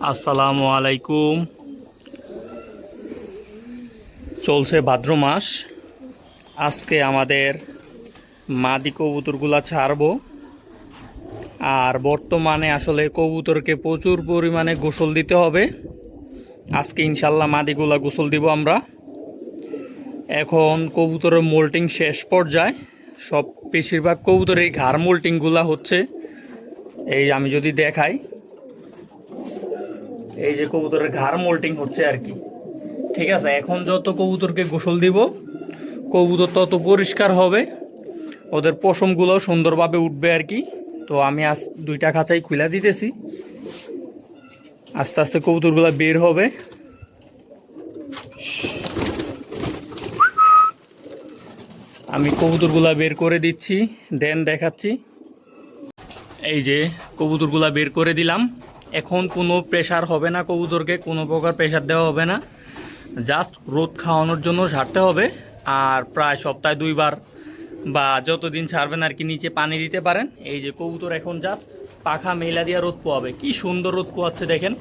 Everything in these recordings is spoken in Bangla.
আসসালামু আলাইকুম। চলছে ভাদ্র মাস। আজকে আমাদের মাদি কবুতরগুলা ছাড়বো। আর বর্তমানে আসলে কবুতরকে প্রচুর পরিমাণে গোসল দিতে হবে। আজকে ইনশাল্লাহ মাদিগুলা গোসল দিব আমরা। এখন কবুতরের মোল্টিং শেষ পর্যায়ে। সব বেশিরভাগ কবুতরের ঘাড় মোল্টিংগুলা হচ্ছে। এই আমি যদি দেখাই এই যে কবুতরের ঘাড় মোল্টিং হচ্ছে আর কি। ঠিক আছে, এখন যত কবুতরকে গোসল দিব, কবুতর তত পরিষ্কার হবে। ওদের পশমগুলো সুন্দরভাবে উঠবে আর কি। তো আমি আজ দুইটা খাঁচাই খুলে দিতেছি। আস্তে আস্তে কবুতরগুলো বের হবে। আমি কবুতরগুলা বের করে দিচ্ছি, দেন দেখাচ্ছি। এই যে কবুতরগুলা বের করে দিলাম। এখন কোনো প্রেশার হবে না কবুতরকে, কোনো প্রকার প্রেশার দেওয়া হবে না। জাস্ট রোদ খাওয়ানোর জন্য ছাড়তে হবে। আর প্রায় সপ্তাহে দুইবার বা যতদিন ছাড়বেন আর কি নিচে পানি দিতে পারেন। এই যে কবুতর এখন জাস্ট পাখা মেলা দিয়ে রোদ পোয়াবে। কি সুন্দর রোদ পোয়াচ্ছে দেখেন।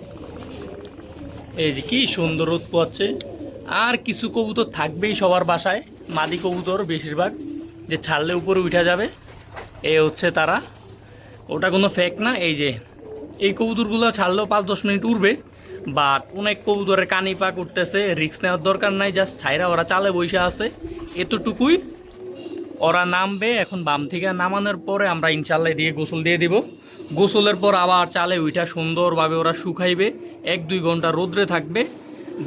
এই যে কি সুন্দর রোদ পোয়াচ্ছে। আর কিছু কবুতর থাকবেই সবার বাসায়। মাদি কবুতর বেশিরভাগ, যে ছাড়লে উপরে উঠে যাবে। এ হচ্ছে তারা। ওটা কোনো ফেক না। এই যে এই কবুতরগুলো ছাড়লেও পাঁচ, দশ মিনিট উঠবে বাট অনেক কবুতরের কানি পা করতেছে রিক্স নেওয়ার দরকার নাই জাস্ট ছাইরা ওরা চালে বসে আছে। এতটুকুই, ওরা নামবে, এখন বাম থেকে নামানোর পরে আমরা ইনশাল্লাহ দিয়ে গোসল দিয়ে দিব। গোসলের পর আবার চালে ওইটা সুন্দরভাবে ওরা শুকাইবে, এক, দুই ঘণ্টা রোদ্রে থাকবে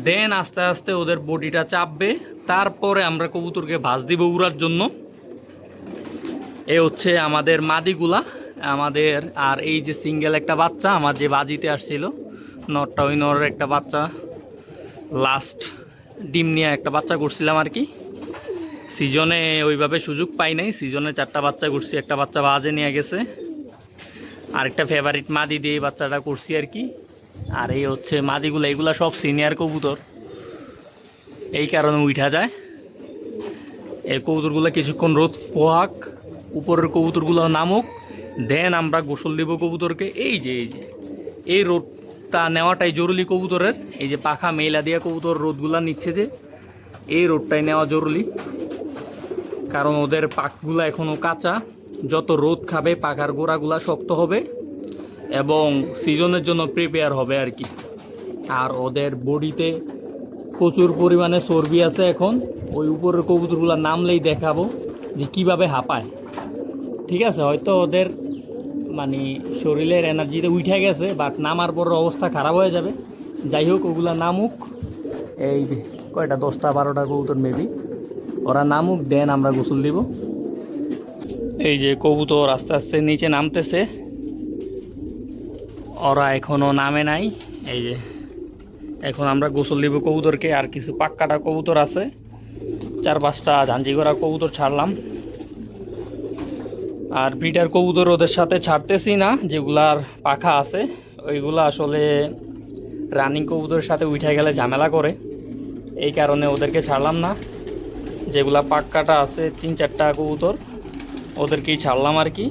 দেন আস্তে আস্তে ওদের বডিটা চাপবে, তারপরে আমরা কবুতরকে ভাজ দিব উড়ার জন্য। এ হচ্ছে আমাদের মাদিগুলা। আমাদের আর এই যে সিঙ্গেল একটা বাচ্চা, আমার যে বাজিতে আসছিল নটটা ওই একটা বাচ্চা লাস্ট ডিম নিয়ে একটা বাচ্চা করছিলাম আর কি। সিজনে ওইভাবে সুযোগ পাই নাই, সিজনে চারটা বাচ্চা করছি একটা বাচ্চা বাজে নিয়ে গেছে। আরেকটা ফেভারিট মাদি দিয়ে বাচ্চাটা করছি আর কি। আর এই হচ্ছে মাদিগুলো, এগুলা সব সিনিয়র কবুতর। এই কারণে উঠা যায়। এই কবুতরগুলো কিছুক্ষণ রোদ পোহাক, উপরের কবুতরগুলো নামুক। দেন আমরা গোসল দেব কবুতরকে। এই যে এই যে। এই রোদটা নেওয়াটাই জরুরি কবুতরের। এই যে পাখা মেলা দিয়ে কবুতর রোদগুলা নিচ্ছে যে, এই রোদটাই নেওয়া জরুরি। কারণ ওদের পাকগুলো এখনও কাঁচা। যত রোদ খাবে, পাখার গোড়াগুলা শক্ত হবে এবং সিজনের জন্য প্রিপেয়ার হবে আর কি। আর ওদের বডিতে প্রচুর পরিমাণে চর্বি আছে এখন। ওই উপরের কবুতরগুলো নামলেই দেখাবো যে কীভাবে হাঁপায়। ঠিক আছে? হয়তো ওদের মানে শরীরের এনার্জিতে উঠে গেছে বাট নামার পর অবস্থা খারাপ হয়ে যাবে। যাই হোক, ওগুলা নামুক। এই যে, কয়টা? দশটা, বারোটা কবুতর মেবি ওরা নামুক দেন আমরা গোসল দিব। এই যে কবুতর আস্তে আস্তে নিচে নামতেছে। ওরা এখনও নামে নাই। এই যে, এখন আমরা গোসল দিব কবুতরকে। আর কিছু পাক্কাটা কবুতর আছে। চার পাঁচটা ঝাঞ্জি করা কবুতর ছাড়লাম। আর ব্রিডার কবুতর ওদের সাথে ছাড়তেছি না, যেগুলার পাখা আছে, ওইগুলা আসলে রানিং কবুতরের সাথে উঠে গেলে ঝামেলা করে। এই কারণে ওদেরকে ছাড়লাম না। যেগুলা পাক্কাটা আছে, তিন চারটা কবুতর, ওদেরকেই ছাড়লাম আর কি।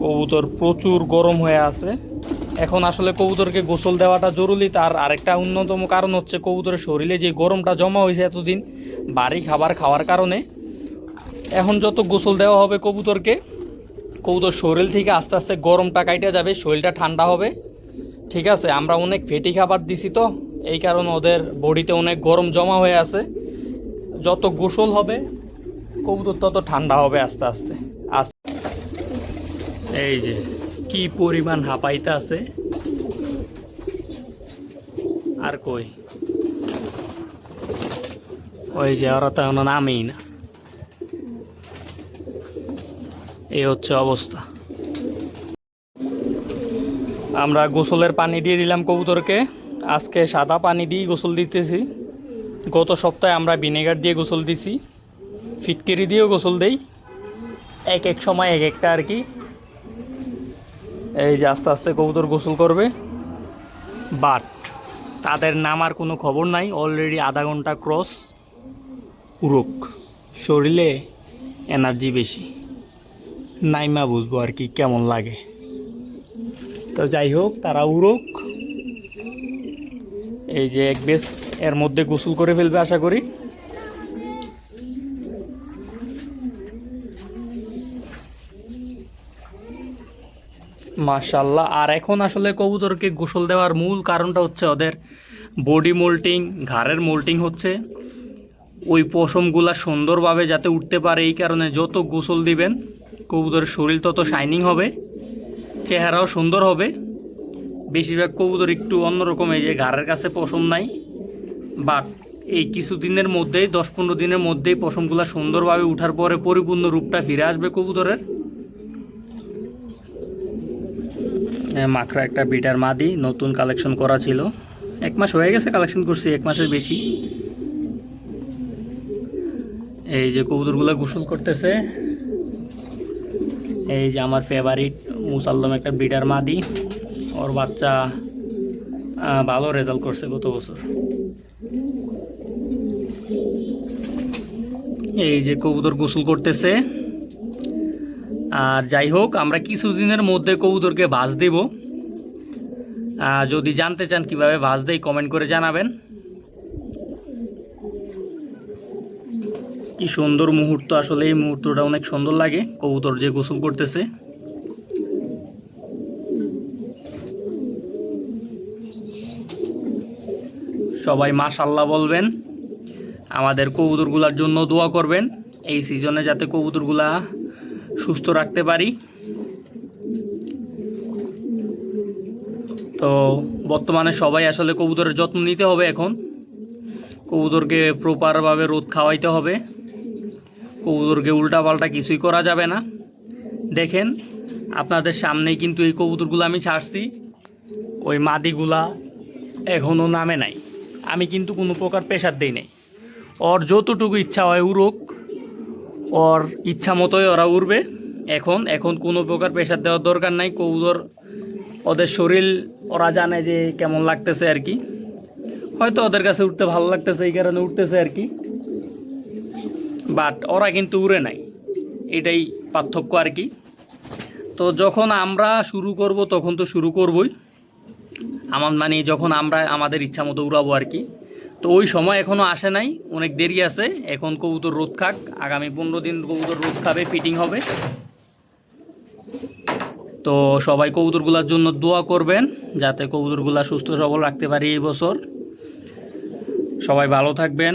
কবুতর প্রচুর গরম হয়ে আছে। এখন আসলে কবুতরকে গোসল দেওয়াটা জরুরি, তার আরেকটা অন্যতম কারণ হচ্ছে কবুতরের শরীরে যে গরমটা জমা হয়েছে এতদিন বাড়ি খাবার খাওয়ার কারণে এখন যত গোসল দেওয়া হবে কবুতরকে, কবুতর শরীর থেকে আস্তে আস্তে গরমটা কাইটে যাবে, শরীরটা ঠান্ডা হবে। ঠিক আছে, আমরা অনেক ফেটি খাবার দিছি তো, এই কারণে ওদের বডিতে অনেক গরম জমা হয়ে আছে। যত গোসল হবে, কবুতর তত ঠান্ডা হবে আস্তে আস্তে। আস্তে এই যে, কি পরিমাণ হাঁপাইতে আছে। আর কই? ওই যে ওরা তো এখনও নামেই না। এই হচ্ছে অবস্থা। আমরা গোসলের পানি দিয়ে দিলাম কবুতরকে। আজকে সাদা পানি দিয়েই গোসল দিতেছি। গত সপ্তাহে আমরা ভিনেগার দিয়ে গোসল দিছি। ফিটকিরি দিয়েও গোসল দেই। এক এক সময় এক একটা আর কি। এই যে আস্তে আস্তে কবুতর গোসল করবে। বাট তাদের নামার কোনো খবর নাই। অলরেডি আধা ঘণ্টা ক্রস উরুক। শরীরে এনার্জি বেশি। নাইমা বুঝব আর কি কেমন লাগে। তো যাই হোক, তারা উড়ুক এই যে এক বেশ এর মধ্যে গোসল করে ফেলবে আশা করি। মাশাল্লাহ, আর এখন আসলে কবুতরকে গোসল দেওয়ার মূল কারণটা হচ্ছে ওদের বডি মোল্টিং ঘাড়ের মোল্টিং হচ্ছে। ওই পশমগুলা সুন্দরভাবে যাতে উঠতে পারে, এই কারণে যত গোসল দিবেন, কবুতরের শরীর তত শাইনিং হবে, চেহারাও সুন্দর হবে। বেশিরভাগ কবুতর একটু অন্যরকম, এই যে ঘাড়ের কাছে পশম নাই বাট এই কিছুদিনের মধ্যেই, দশ পনেরো দিনের মধ্যেই পশমগুলা সুন্দরভাবে উঠার পরে পরিপূর্ণ রূপটা ফিরে আসবে কবুতরের। মাখরা একটা বিটার মাদি, নতুন কালেকশন করা ছিল। এক মাস হয়ে গেছে কালেকশন করছি, এক মাসের বেশি। এই যে কবুতরগুলো গোসল করতেছে। এই যে আমার ফেভারিট মুসাল্লম একটা বিটার মাদি। ওর বাচ্চা ভালো রেজাল্ট করছে গত বছর। এই যে কবুতর গোসল করতেছে। আর যাই হোক, আমরা কিছুদিনের মধ্যে কবুতরকে ভাজ দেব। যদি জানতে চান কীভাবে ভাজ দেই কমেন্ট করে জানাবেন। কি সুন্দর মুহূর্ত, আসলে এই মুহূর্তটা অনেক সুন্দর লাগে। কবুতর যে গোসল করতেছে। সবাই মাশাল্লাহ বলবেন, আমাদের কবুতরগুলার জন্য দোয়া করবেন, এই সিজনে যাতে কবুতরগুলা সুস্থ রাখতে পারি। তো বর্তমানে সবাই আসলে কবুতরের যত্ন নিতে হবে এখন। কবুতরকে প্রপারভাবে রোদ খাওয়াইতে হবে। কবুতরকে উল্টাপাল্টা কিছুই করা যাবে না। দেখেন, আপনাদের সামনেই কিন্তু এই কবুতরগুলো আমি ছাড়ছি। ওই মাদিগুলা এখনও নামে নাই। আমি কিন্তু কোনো প্রকার প্রেশার দেই নাই। ওর যতটুকু ইচ্ছা হয় উড়ুক। ওর ইচ্ছা মতোই ওরা উড়বে। এখন এখন কোনো প্রকার প্রেশার দেওয়ার দরকার নাই। কবুতর, ওদের শরীর ওরা জানে যে কেমন লাগতেছে আর কি। হয়তো ওদের কাছে উঠতে ভালো লাগতেছে, এই কারণে উঠতেছে আর কি। বাট ওরা কিন্তু উড়ে নাই। এটাই পার্থক্য আর কি। তো যখন আমরা শুরু করব, তখন তো শুরু করবই। আমার মানে যখন আমরা আমাদের ইচ্ছা মতো উড়াবো আর কি। তো ওই সময় এখনও আসে নাই, অনেক দেরি আছে। এখন কবুতর রোদ খাক, আগামী পনেরো দিন কবুতর রোদ খাবে ফিটিং হবে। তো সবাই কবুতরগুলোর জন্য দোয়া করবেন, যাতে কবুতরগুলা সুস্থ সবল রাখতে পারি এই বছর। সবাই ভালো থাকবেন।